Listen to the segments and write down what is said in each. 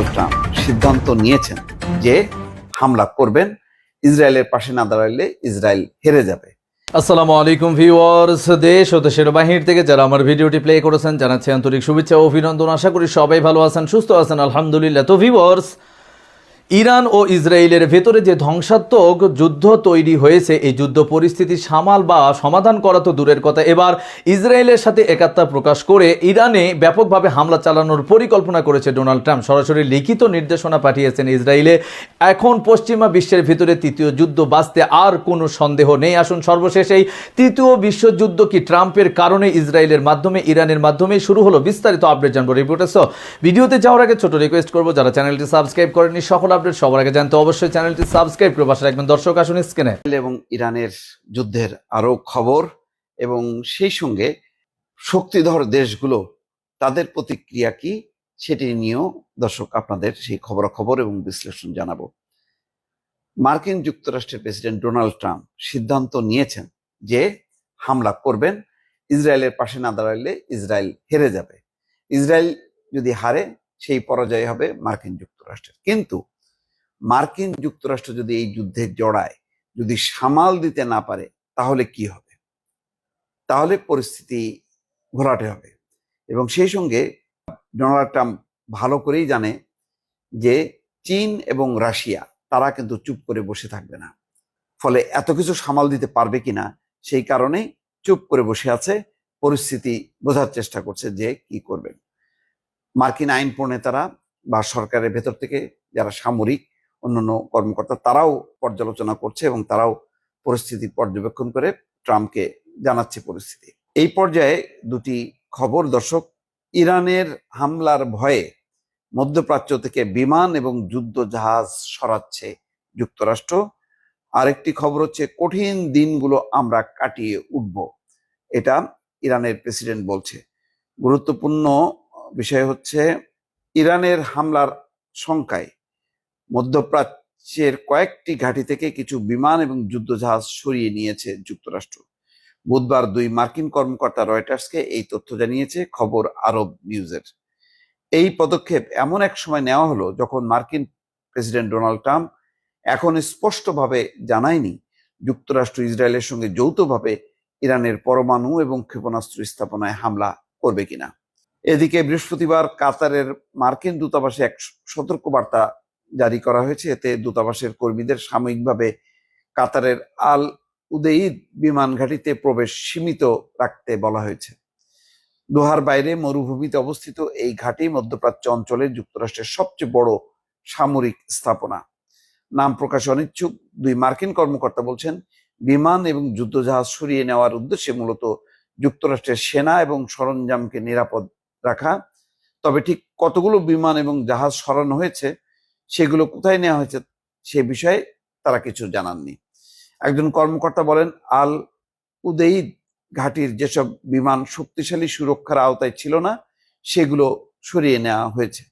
Donald Trump সিদ্ধান্ত নিয়েছেন যে হামলা করবেন, ইসরায়েলের পাশে না দাঁড়াইলে ইসরায়েল হেরে যাবে। আসসালামু আলাইকুম ভিউয়ার্স, দেশ ও দেশের বাহির থেকে যারা আমার ভিডিওটি প্লে করেছেন, জানাচ্ছি আন্তরিক শুভেচ্ছা ও অভিনন্দন। আশা করি সবাই ভালো আছেন, সুস্থ আছেন, আলহামদুলিল্লাহ। তো ভিউয়ার্স ইরান ও ইসরায়েলের ভেতরে যে ধ্বংসাত্মক যুদ্ধ তৈরি হয়েছে, এই যুদ্ধ পরিস্থিতি সামাল বা সমাধান করা তো দূরের কথা। এবার ইসরায়েলের সাথে একাত্মতা প্রকাশ করে ইরানে ব্যাপকভাবে হামলা চালানোর পরিকল্পনা করেছে ডোনাল্ড ট্রাম্প। সরাসরি লিখিত নির্দেশনা পাঠিয়েছেন ইসরায়েলে। এখন পশ্চিমা বিশ্বের ভিতরে তৃতীয় যুদ্ধ বাঁচতে আর কোনো সন্দেহ নেই। আসুন সর্বশেষ, এই তৃতীয় বিশ্বযুদ্ধ কি ট্রাম্পের কারণে ইসরায়েলের মাধ্যমে, ইরানের মাধ্যমে শুরু হলো বিস্তারিত আপডেট জানব। রিপোর্টার্স ভিডিওতে যাওয়ার আগে ছোট রিকোয়েস্ট করব, যারা চ্যানেলটি সাবস্ক্রাইব করেনি সকল আপডেট সবার আগে জানতে অবশ্যই চ্যানেলটি সাবস্ক্রাইব করে পাশে রাখবেন। দর্শক, আসুন স্ক্রিনে। এবং ইরানের যুদ্ধের আরও খবর এবং সেই সঙ্গে শক্তিধর দেশগুলো, তাদের প্রতিক্রিয়া কি সেটি নিয়েও দর্শক আপনাদের সেই খবরাখবর এবং বিশ্লেষণ জানাব। মার্কিন যুক্তরাষ্ট্রের প্রেসিডেন্ট ডোনাল্ড ট্রাম্প সিদ্ধান্ত নিয়েছেন যে হামলা করবেন, ইসরায়েলের পাশে না দাঁড়ালে ইসরায়েল হেরে যাবে। ইসরায়েল যদি হারে, সেই পরাজয় হবে মার্কিন যুক্তরাষ্ট্রের। কিন্তু মার্কিন যুক্তরাষ্ট্র যদি এই যুদ্ধে জড়ায়, যদি সামাল দিতে না পারে, তাহলে কি হবে? তাহলে পরিস্থিতি ঘোরাটে হবে। এবং সেই সঙ্গে ডোনাল্ড ট্রাম্প ভালো করেই জানে যে চীন এবং রাশিয়া, তারা কিন্তু চুপ করে বসে থাকবে না। ফলে এত কিছু সামাল দিতে পারবে কিনা, সেই কারণেই চুপ করে বসে আছে, পরিস্থিতি বোঝার চেষ্টা করছে যে কি করবেন মার্কিন আইন প্রণেতারা বা সরকারের ভেতর থেকে যারা সামরিক অন্যান্য কর্মকর্তা তারাও পর্যালোচনা করছে এবং তারাও পরিস্থিতি পর্যবেক্ষণ করে ট্রাম্পকে জানাচ্ছে পরিস্থিতি। এই পর্যায়ে দুটি খবর, দর্শক। ইরানের হামলার ভয়ে মধ্যপ্রাচ্য থেকে বিমান এবং যুদ্ধ জাহাজ সরাচ্ছে যুক্তরাষ্ট্র। আরেকটি খবর হচ্ছে, কঠিন দিনগুলো আমরা কাটিয়ে উঠব, এটা ইরানের প্রেসিডেন্ট বলছে। গুরুত্বপূর্ণ বিষয় হচ্ছে, ইরানের হামলার সংখ্যায় মধ্যপ্রাচ্যের কয়েকটি ঘাঁটি থেকে কিছু বিমান এবং যুদ্ধজাহাজ সরিয়ে নিয়েছে যুক্তরাষ্ট্র। বুধবার দুই মার্কিন কর্মকর্তা রয়টার্সকে এই তথ্য জানিয়েছে খবর আরব নিউজের। এই পদক্ষেপ এমন এক সময় নেওয়া হলো যখন মার্কিন প্রেসিডেন্ট ডোনাল্ড ট্রাম্প এখন স্পষ্টভাবে জানায়নি যুক্তরাষ্ট্র ইসরায়েলের সঙ্গে যৌথভাবে ইরানের পরমাণু এবং ক্ষেপণাস্ত্র স্থাপনায় হামলা করবে কিনা। এদিকে বৃহস্পতিবার কাতারের মার্কিন দূতাবাসে এক সতর্কবার্তা জারি করা হয়েছে। এতে দূতাবাসের কর্মীদের সাময়িকভাবে কাতারের আল উদেইদ বিমান ঘাঁটিতে প্রবেশ সীমিত রাখতে বলা হয়েছে। দোহার বাইরে মরুভূমিতে অবস্থিত এই ঘাঁটি মধ্যপ্রাচ্য অঞ্চলে যুক্তরাষ্ট্রের সবচেয়ে বড় সামরিক স্থাপনা। নাম প্রকাশে অনিচ্ছুক দুই মার্কিন কর্মকর্তা বলছেন, বিমান এবং যুদ্ধজাহাজ সরিয়ে নেওয়ার উদ্দেশ্যে মূলত যুক্তরাষ্ট্রের সেনা এবং সরঞ্জামকে নিরাপদ রাখা। তবে ঠিক কতগুলো বিমান এবং জাহাজ সরানো হয়েছে সেগুলো কোথায় নেওয়া হয়েছে সে বিষয়ে তারা কিছু জানাননি। একজন কর্মকর্তা বলেন, আল উদেইদ ঘাটির যেসব বিমান শক্তিশালী সুরক্ষার আওতায় ছিল না, সেগুলো সরিয়ে নেওয়া হয়েছে।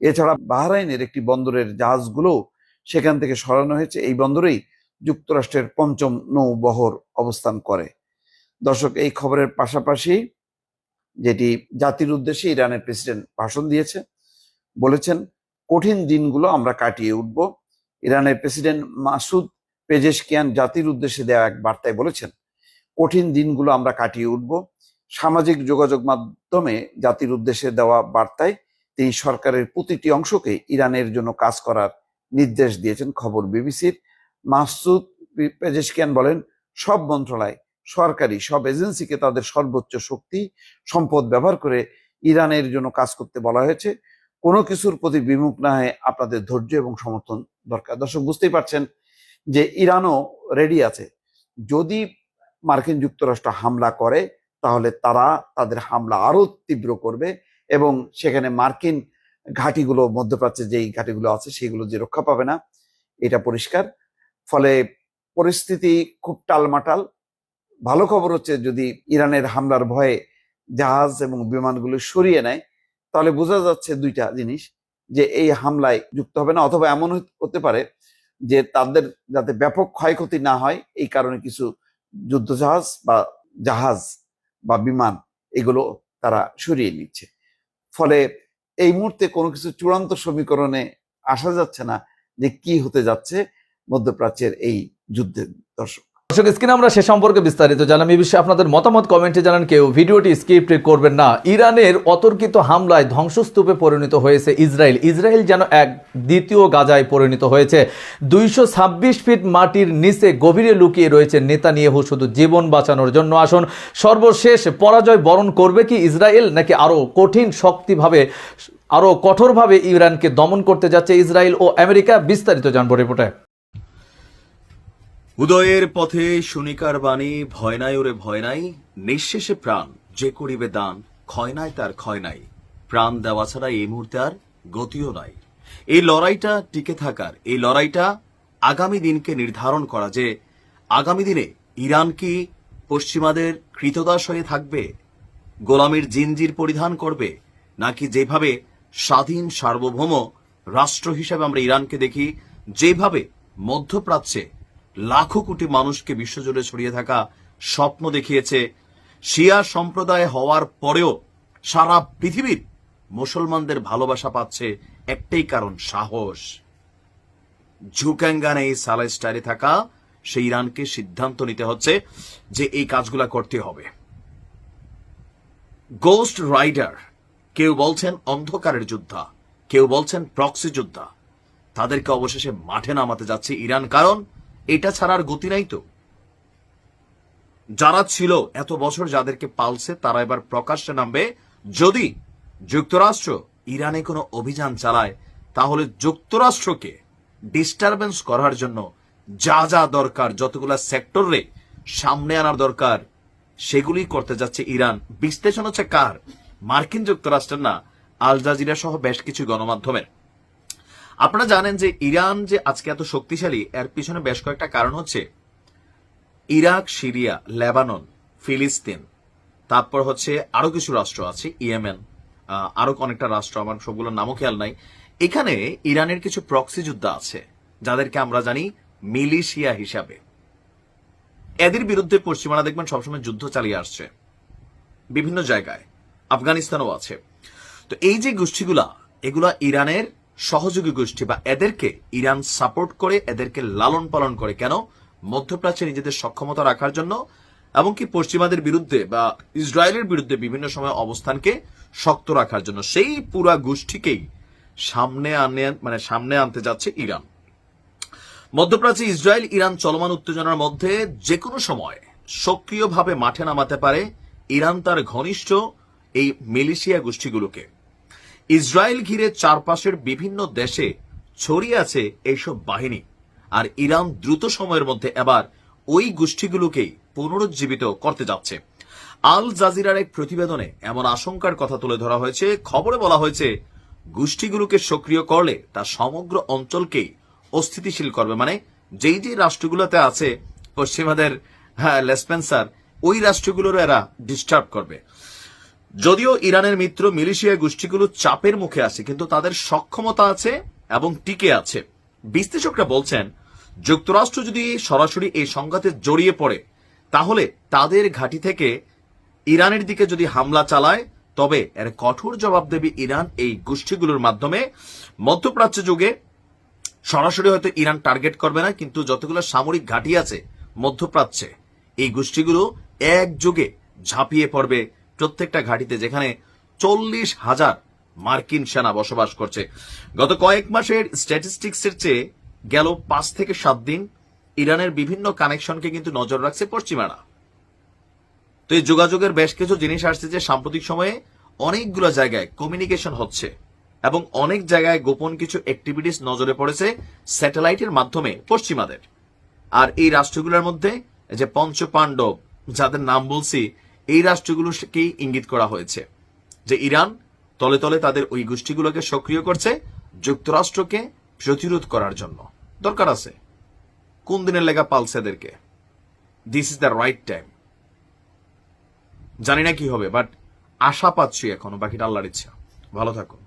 এছাড়া বাহরাইনের একটি বন্দরের জাহাজগুলো সেখান থেকে সরানো হয়েছে। এই বন্দরেই যুক্তরাষ্ট্রের পঞ্চম নৌবহর অবস্থান করে। দর্শক, এই খবরের পাশাপাশি যেটি জাতির উদ্দেশ্যে ইরানের প্রেসিডেন্ট ভাষণ দিয়েছে, বলেছেন কঠিন দিনগুলো আমরা কাটিয়ে উঠব। ইরানের প্রেসিডেন্ট মাসুদ পেজেশকিয়ান জাতির উদ্দেশ্যে দেওয়া এক বার্তায় বলেছেন, কঠিন দিনগুলো আমরা কাটিয়ে উঠব। সামাজিক যোগাযোগ মাধ্যমে জাতির উদ্দেশ্যে দেওয়া বার্তায় তিনি সরকারের প্রতিটি অংশকে ইরানের জন্য কাজ করার নির্দেশ দিয়েছেন। খবর বিবিসির মাসুদ পেজেশকিয়ান বলেন, সব মন্ত্রণালয়, সরকারি, সব এজেন্সিকে তাদের সর্বোচ্চ শক্তি, সম্পদ ব্যবহার করে ইরানের জন্য কাজ করতে বলা হয়েছে। কোনো কিছুর প্রতি বিমুখ না হয়ে আপনাদের ধৈর্য এবং সমর্থন দরকার। দর্শক, বুঝতেই পারছেন যে ইরানও রেডি আছে। যদি মার্কিন যুক্তরাষ্ট্র হামলা করে, তাহলে তারা তাদের হামলা আরও তীব্র করবে এবং সেখানে মার্কিন ঘাঁটিগুলো মধ্যপ্রাচ্যে যেই ঘাঁটিগুলো আছে, সেগুলো যে রক্ষা পাবে না, এটা পরিষ্কার। ফলে পরিস্থিতি খুব টালমাটাল। ভালো খবর হচ্ছে যদি ইরানের হামলার ভয়ে জাহাজ এবং বিমানগুলো সরিয়ে নেয় তাহলে বোঝা যাচ্ছে দুইটা জিনিস, যে এই হামলায় যুক্ত হবে না, অথবা এমন হতে পারে যে তাদের যাতে ব্যাপক ক্ষয়ক্ষতি না হয়, এই কারণে কিছু যুদ্ধজাহাজ বা জাহাজ বা বিমান এগুলো তারা সরিয়ে নিচ্ছে। ফলে এই মুহূর্তে কোনো কিছু চূড়ান্ত সমীকরণে আসা যাচ্ছে না যে কি হতে যাচ্ছে মধ্যপ্রাচ্যের এই যুদ্ধের দর্শক। দর্শক, স্ক্রিনে আমরা সে সম্পর্কে বিস্তারিত জানাম এই বিষয়ে আপনাদের মতামত কমেন্টে জানান কেউ। ভিডিওটি স্কিপ করবেন না। ইরানের অতর্কিত হামলায় ধ্বংসস্তূপে পরিণত হয়েছে ইসরায়েল। ইসরায়েল যেন এক দ্বিতীয় গাজায় পরিণত হয়েছে। দুইশো ছাব্বিশ ফিট মাটির নিচে গভীরে লুকিয়ে রয়েছে নেতানিয়াহু। শুধু জীবন বাঁচানোর জন্য আসুন। সর্বশেষ পরাজয় বরণ করবে কি ইসরায়েল, নাকি আরও কঠিন শক্তিভাবে, আরও কঠোরভাবে ইরানকে দমন করতে যাচ্ছে ইসরায়েল ও আমেরিকা? বিস্তারিত জানব রিপোর্টে। উদয়ের পথে শুনিকার বাণী, ভয় নাই ওরে ভয় নাই, নিঃশেষে প্রাণ, যে করিবে দান, ক্ষয় নাই তার ক্ষয় নাই। প্রাণ দেওয়া ছাড়া এই মুহূর্তে আর গতিও নাই। এই লড়াইটা টিকে থাকার, এই লড়াইটা আগামী দিনকে নির্ধারণ করা যে আগামী দিনে ইরান কি পশ্চিমাদের কৃতদাস হয়ে থাকবে, গোলামির জিনজির পরিধান করবে, নাকি যেভাবে স্বাধীন সার্বভৌম রাষ্ট্র হিসেবে আমরা ইরানকে দেখি, যেভাবে মধ্যপ্রাচ্যে লাখো কোটি মানুষকে বিশ্বজুড়ে ছড়িয়ে থাকা স্বপ্ন দেখিয়েছে শিয়া সম্প্রদায় হওয়ার পরেও সারা পৃথিবীর মুসলমানদের ভালোবাসা পাচ্ছে একটাই কারণ, সাহস। ঝুকাঙ্গানে এই সালাইস্টারে থাকা সেই ইরানকে সিদ্ধান্ত নিতে হচ্ছে যে এই কাজগুলা করতে হবে। গোস্ট রাইডার কেউ বলছেন অন্ধকারের যোদ্ধা, কেউ বলছেন প্রক্সি যোদ্ধা। তাদেরকে অবশেষে মাঠে নামাতে যাচ্ছে ইরান, কারণ এটা ছাড়ার গতি নাই তো। যারা ছিল এত বছর যাদেরকে পালছে, তারা এবার প্রকাশ্যে নামবে, যদি যুক্তরাষ্ট্র ইরানে কোনো অভিযান চালায়, তাহলে যুক্তরাষ্ট্রকে ডিস্টারবেন্স করার জন্য যা যা দরকার, যতগুলা সেক্টরে সামনে আনার দরকার, সেগুলি করতে যাচ্ছে ইরান। বিশ্লেষণ হচ্ছে কার? মার্কিন যুক্তরাষ্ট্রের না, আল জাজিরা সহ বেশ কিছু গণমাধ্যমের। আপনারা জানেন যে ইরান যে আজকে এত শক্তিশালী, এর পিছনে বেশ কয়েকটা কারণ হচ্ছে। ইরাক, সিরিয়া, লেবানন, ফিলিস্তিন, তারপর হচ্ছে আরও কিছু রাষ্ট্র আছে, ইয়েমেন আরও অনেকটা রাষ্ট্র, আমার সবগুলোর নামও খেয়াল নাই। এখানে ইরানের কিছু প্রক্সি যুদ্ধ আছে, যাদেরকে আমরা জানি মিলিশিয়া হিসাবে। এদের বিরুদ্ধে পশ্চিমারা দেখবেন সবসময় যুদ্ধ চালিয়ে আসছে। বিভিন্ন জায়গায়। আফগানিস্তানও আছে। তো এই যে গোষ্ঠীগুলা, এগুলা ইরানের সহযোগী গোষ্ঠী বা এদেরকে ইরান সাপোর্ট করে, এদেরকে লালন পালন করে। কেন? মধ্যপ্রাচ্যে নিজেদের সক্ষমতা রাখার জন্য, এমনকি পশ্চিমাদের বিরুদ্ধে বা ইসরায়েলের বিরুদ্ধে বিভিন্ন সময় অবস্থানকে শক্ত রাখার জন্য। সেই পুরা গোষ্ঠীকেই সামনে আনে মানে সামনে আনতে যাচ্ছে ইরান। মধ্যপ্রাচ্যে ইসরায়েল ইরান চলমান উত্তেজনার মধ্যে যে কোনো সময় সক্রিয়ভাবে মাঠে নামাতে পারে ইরান তার ঘনিষ্ঠ এই মিলিশিয়া গোষ্ঠীগুলোকে। ইসরায়েল ঘিরে চারপাশের বিভিন্ন দেশে ছড়িয়ে আছে এইসব বাহিনী। আর ইরান দ্রুত সময়ের মধ্যে এবার ওই গোষ্ঠীগুলোকেই পুনরুজ্জীবিত করতে যাচ্ছে। আল জাজিরার এক প্রতিবেদনে এমন আশঙ্কার কথা তুলে ধরা হয়েছে। খবরে বলা হয়েছে, গোষ্ঠীগুলোকে সক্রিয় করলে তা সমগ্র অঞ্চলকেই অস্থিতিশীল করবে। মানে যেই যে রাষ্ট্রগুলোতে আছে, পশ্চিমাদের হ্যাঁ লেসপেন্সার, ওই রাষ্ট্রগুলোর এরা ডিস্টার্ব করবে। যদিও ইরানের মিত্র মিলিশিয়া গোষ্ঠীগুলো চাপের মুখে আছে, কিন্তু তাদের সক্ষমতা আছে এবং টিকে আছে। বিশ্লেষকরা বলছেন, যুক্তরাষ্ট্র যদি সরাসরি এই সংঘাতে জড়িয়ে পড়ে, তাহলে তাদের ঘাঁটি থেকে ইরানের দিকে যদি হামলা চালায়, তবে এর কঠোর জবাব দেবে ইরান এই গোষ্ঠীগুলোর মাধ্যমে। মধ্যপ্রাচ্য যুগে সরাসরি হয়তো ইরান টার্গেট করবে না, কিন্তু যতগুলো সামরিক ঘাঁটি আছে মধ্যপ্রাচ্যে, এই গোষ্ঠীগুলো একযোগে ঝাঁপিয়ে পড়বে প্রত্যেকটা ঘাঁটিতে যেখানে চল্লিশ হাজার মার্কিন সেনা বসবাস করছে। গত কয়েক মাসের স্ট্যাটিস্টিক্সের চেয়ে গেল পাঁচ থেকে সাত দিন ইরানের বিভিন্ন কানেকশনকে কিন্তু নজর রাখছে পশ্চিমারা। তো এই যোগাযোগের বেশ কিছু জিনিস আসছে যে সাম্প্রতিক সময়ে অনেকগুলো জায়গায় কমিউনিকেশন হচ্ছে এবং অনেক জায়গায় গোপন কিছু অ্যাক্টিভিটিস নজরে পড়েছে স্যাটেলাইটের মাধ্যমে পশ্চিমাদের। আর এই রাষ্ট্রগুলোর মধ্যে যে পঞ্চ পাণ্ডব যাদের নাম বলছি এই রাষ্ট্রগুলোকেই ইঙ্গিত করা হয়েছে যে ইরান তলে তলে তাদের ওই গোষ্ঠীগুলোকে সক্রিয় করছে যুক্তরাষ্ট্রকে প্রতিরোধ করার জন্য। দরকার আছে। কোন দিনের লেখা পালছে এদেরকে? This is the right time জানি না কি হবে বাট আশা পাচ্ছি এখনও, বাকিটা আল্লাহর ইচ্ছা। ভালো থাকুন।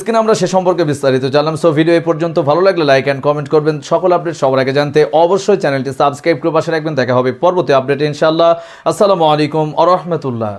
স্ক্রিনে আমরা সে সম্পর্কে বিস্তারিত জানলাম। সো ভিডিও এই পর্যন্ত ভালো লাগলে লাইক অ্যান্ড কমেন্ট করবেন। সকল আপডেট সবার আগে জানতে অবশ্যই চ্যানেলটি সাবস্ক্রাইব করে পাশে রাখবেন। দেখা হবে পরবর্তী আপডেট ইনশাল্লাহ আসসালামু আলাইকুম আ রহমতুল্লাহ।